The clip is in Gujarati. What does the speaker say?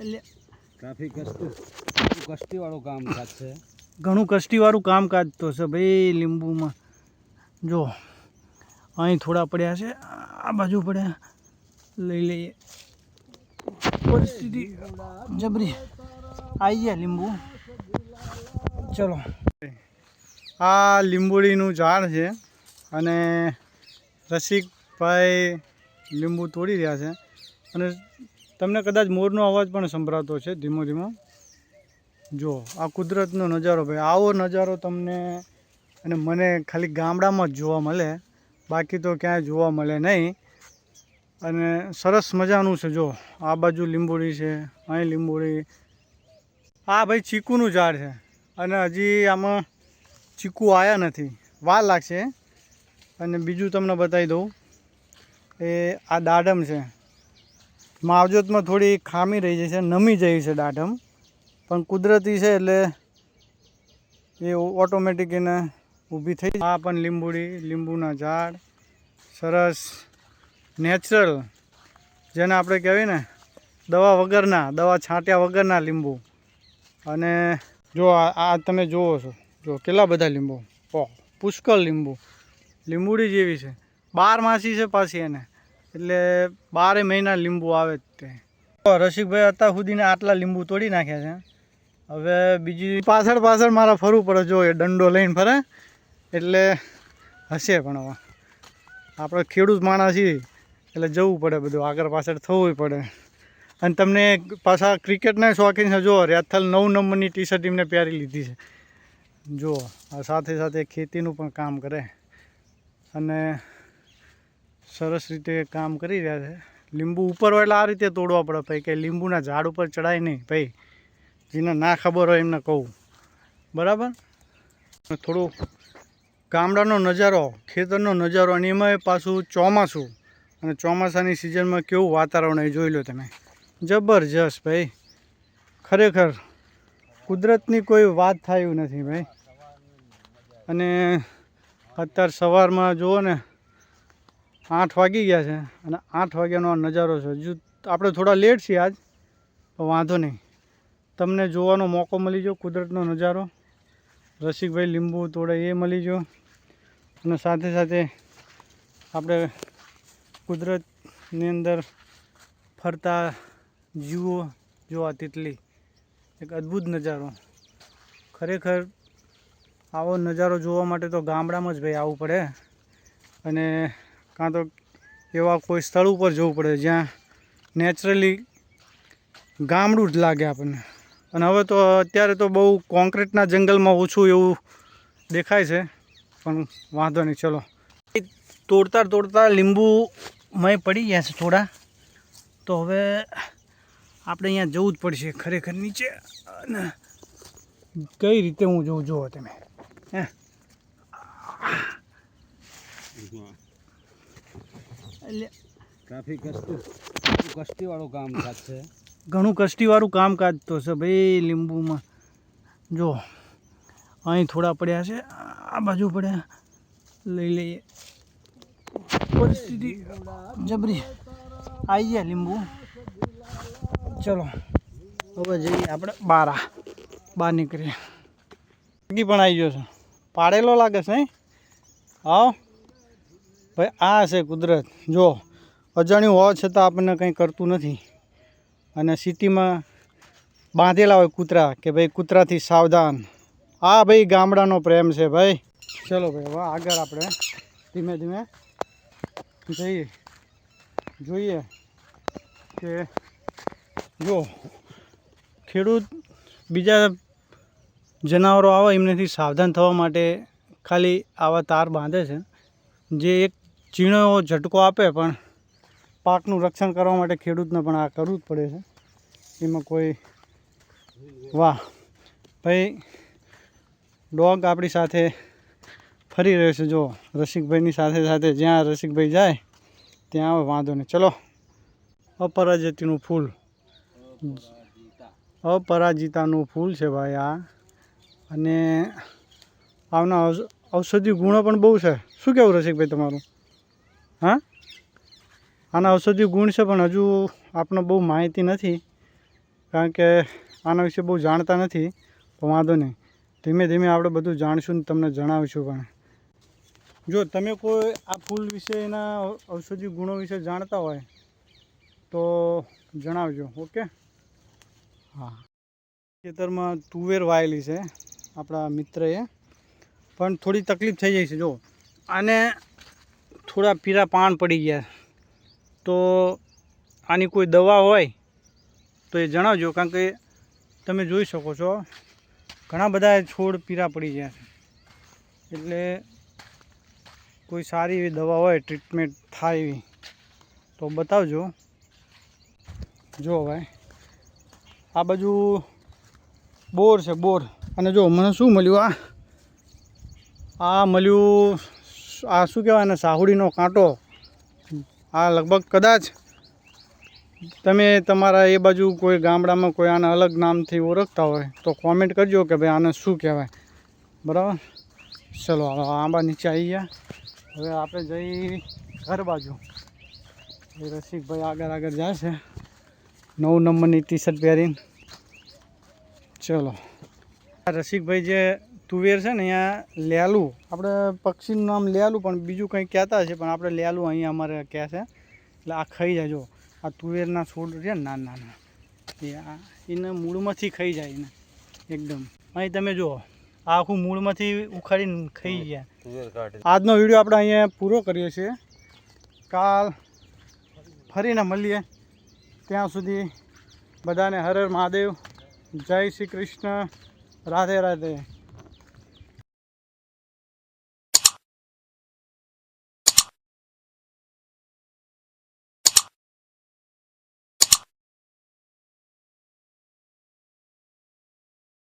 એટલે ટ્રાફિક કષ્ટી કષ્ટીવાળું કામ છે. ઘણું કષ્ટીવાળું કામકાજ તો છે ભાઈ લીંબુમાં. જો અહીં થોડા પડ્યા છે આ બાજુ પડ્યા. લઈ લઈએ. પરિસ્થિતિ જબરી. આવી ગયા લીંબુ. ચલો. આ લીંબુડીનું ઝાડ છે અને રસિકભાઈ લીંબુ તોડી રહ્યા છે. અને તમને કદાચ મોરનો અવાજ પણ સંભળાતો છે, ધીમો ધીમો. જો, આ કુદરતનો નજારો ભાઈ, આવો નજારો તમને અને મને ખાલી ગામડામાં જ જોવા મળે, બાકી તો ક્યાંય જોવા મળે નહીં. અને સરસ મજાનું છે, જો, આ બાજુ લીંબોળી છે, અહીં લીંબોડી આ ભાઈ ચીકુનું ઝાડ છે, અને હજી આમાં ચીકુ આવ્યા નથી. વાર લાગશે. અને બીજું તમને બતાવી દઉં, એ આ દાડમ છે. માવજતમાં થોડી ખામી રહી જશે, નમી જાય છે દાઢમ. પણ કુદરતી છે એટલે એ ઓટોમેટિક એને ઊભી થઈ આ પણ લીંબુડી, લીંબુના ઝાડ. સરસ નેચરલ જેને આપણે કહેવાય ને, દવા વગરના, દવા છાંટ્યા વગરના લીંબુ. અને જો આ તમે જુઓ છો, જો કેટલા બધા લીંબુ. ઓહ પુષ્કળ લીંબુ. લીંબુડી જેવી છે. બાર માસી છે પાછી એને. એટલે બારે મહિના લીંબુ આવે જ તે. રસિકભાઈ અત્યાર સુધીને આટલા લીંબુ તોડી નાખ્યા છે. હવે બીજી પાછળ પાછળ મારા ફરવું પડે, જો એ દંડો લઈને ફરે. એટલે હશે પણ હવે. આપણે ખેડૂત માણસ એટલે જવું પડે બધું. આગળ પાછળ થવું પડે. અને તમને પાછા ક્રિકેટના શોખીન છે, જો, રેથલ નવ નંબરની ટી શર્ટ એમને પહેરી લીધી છે. જો, આ સાથે સાથે ખેતીનું પણ કામ કરે. અને સરસ રીતે કામ કરી રહ્યા છે. લીંબુ ઉપર હોય એટલે આ રીતે તોડવા પડે ભાઈ, કે લીંબુના ઝાડ ઉપર ચડાય નહીં ભાઈ. જેને ના ખબર હોય એમને કહું. બરાબર? થોડું ગામડાનો નજારો, ખેતરનો નજારો, અને એમાં પાછું ચોમાસું. અને ચોમાસાની સિઝનમાં કેવું વાતાવરણ એ જોઈ લો તમે. જબરજસ્ત ભાઈ. ખરેખર કુદરતની કોઈ વાત થાય નથી ભાઈ. અને અત્યારે સવારમાં જુઓ ને આઠ વાગી ગયા છે અને આઠ વાગ્યાનો આ નજારો છે. હજુ આપણે થોડા લેટ છીએ આજ, પણ વાંધો નહીં. તમને જોવાનો મોકો મળી ગયો, કુદરતનો નજારો. રસિકભાઈ લીંબુ તોડે એ મળી ગયો. અને સાથે સાથે આપણે કુદરતની અંદર ફરતા જીવો જોવા તિતલી. એક અદ્ભુત નજારો. ખરેખર આવો નજારો જોવા માટે તો ગામડામાં જ ભાઈ આવવું પડે. અને કાં તો એવા કોઈ સ્થળ ઉપર જવું પડે જ્યાં નેચરલી ગામડું જ લાગે આપણને. અને હવે તો અત્યારે તો બહુ કોન્ક્રીટના જંગલમાં ઓછું એવું દેખાય છે, પણ વાંધો નહીં, ચલો. તોડતા તોડતા લીંબુ મય પડી ગયા છે થોડા. તો હવે આપણે અહીંયા જવું જ પડશે ખરેખર નીચે. અને કઈ રીતે હું જોઉં, જુઓ તમે. હે? એટલે ટ્રાફિક કષ્ટી કષ્ટીવાળું કામ છે. ઘણું કષ્ટીવાળું કામકાજ તો છે ભાઈ લીંબુમાં. જો અહીં થોડા પડ્યા છે આ બાજુ પડ્યા. લઈ લઈએ. પરિસ્થિતિ જબરી. આવી ગયા લીંબુ. ચલો હવે જઈએ આપણે બારા. બહાર નીકળીએ. પણ આવી ગયો છે. પાડેલો લાગે છે હા? આવ ભાઈ, આ છે કુદરત. જો, અજાણ્યું હોવા છતાં આપણને કંઈ કરતું નથી. અને સિટીમાં બાંધેલા હોય કૂતરા, કે ભાઈ કૂતરાથી સાવધાન. આ ભાઈ ગામડાનો પ્રેમ છે ભાઈ. ચલો ભાઈ, હવે આગળ આપણે ધીમે ધીમે જઈએ. જોઈએ કે, જો, ખેડૂત બીજા જનાવરો આવે એમનેથી સાવધાન થવા માટે ખાલી આવા તાર બાંધે છે. જે એક એવો ઝટકો આપે, પણ પાકનું રક્ષણ કરવા માટે ખેડૂતને પણ આ કરવું જ પડે છે. એમાં કોઈ વાહ. ભાઈ, ડોગ આપણી સાથે ફરી રહ્યો છે. જો, રસિકભાઈની સાથે સાથે જ્યાં રસિકભાઈ જાય, ત્યાં આવે, વાંધો નહીં. ચલો. અપરાજિતાનું ફૂલ. અપરાજિતાનું ફૂલ છે ભાઈ આ. અને આવના ઔષ- ઔષધિ ગુણો પણ બહુ છે. શું કહેવું રસિકભાઈ તમારું? હા? આના ઔષધિ ગુણ છે, પણ હજુ આપણને બહુ માહિતી નથી, કારણ કે આના વિશે બહુ જાણતા નથી પણ વાંધો નહીં. ધીમે ધીમે આપણે બધું જાણશું ને તમને જણાવીશું પણ. જો, તમે કોઈ આ ફૂલ વિશે એના ઔષધિ ગુણો વિશે જાણતા હોય, તો જણાવજો, ઓકે? હા. ખેતરમાં તુવેર વાયેલી છે, આપણા મિત્રએ. પણ થોડી તકલીફ થઈ જાય છે, જો. આને થોડા પીરા પાન પડી ગયા. તો આની કોઈ દવા હોય તો એ જણાવજો, કારણ કે તમે જોઈ શકો છો, ઘણા બધા છોડ પીરા પડી ગયા છે. એટલે કોઈ સારી એવી દવા હોય, ટ્રીટમેન્ટ થાય એવી, તો બતાવજો. જો ભાઈ આ બાજુ બોર છે, બોર. અને જો, મને શું મળ્યું, આ? આ મળ્યું આ શું કહેવાય ને સાહુડીનો કાંટો. આ લગભગ કદાચ તમે તમારા એ બાજુ કોઈ ગામડામાં કોઈ આને અલગ નામથી ઓળખતા હોય, તો કોમેન્ટ કરજો કે ભાઈ આને શું કહેવાય. બરાબર? ચલો આંબા નીચે આવી ગયા. હવે આપણે જઈ ઘર બાજુ. રસિકભાઈ આગળ આગળ જાય છે નવ નંબરની ટી શર્ટ પહેરીને. ચલો. આ રસિકભાઈ જે તુવેર છે ને અહીંયા લેલું આપણે પક્ષીનું નામ લેલું પણ બીજું કંઈ કહેતા છે પણ આપણે લેલું અહીંયા અમારે કહે છે. એટલે આ ખાઈ જાય જો. આ તુવેરના છોડ છે ને નાના નાના એ એને મૂળમાંથી ખાઈ જાય એને એકદમ. અહીં તમે જુઓ આ આખું મૂળમાંથી ઉખાડીને ખાઈ ગયા. આજનો વીડિયો આપણે અહીંયા પૂરો કરીએ છીએ. કાલ ફરીને મળીએ. ત્યાં સુધી બધાને હર હર મહાદેવ. જય શ્રી કૃષ્ણ. રાધે રાધે.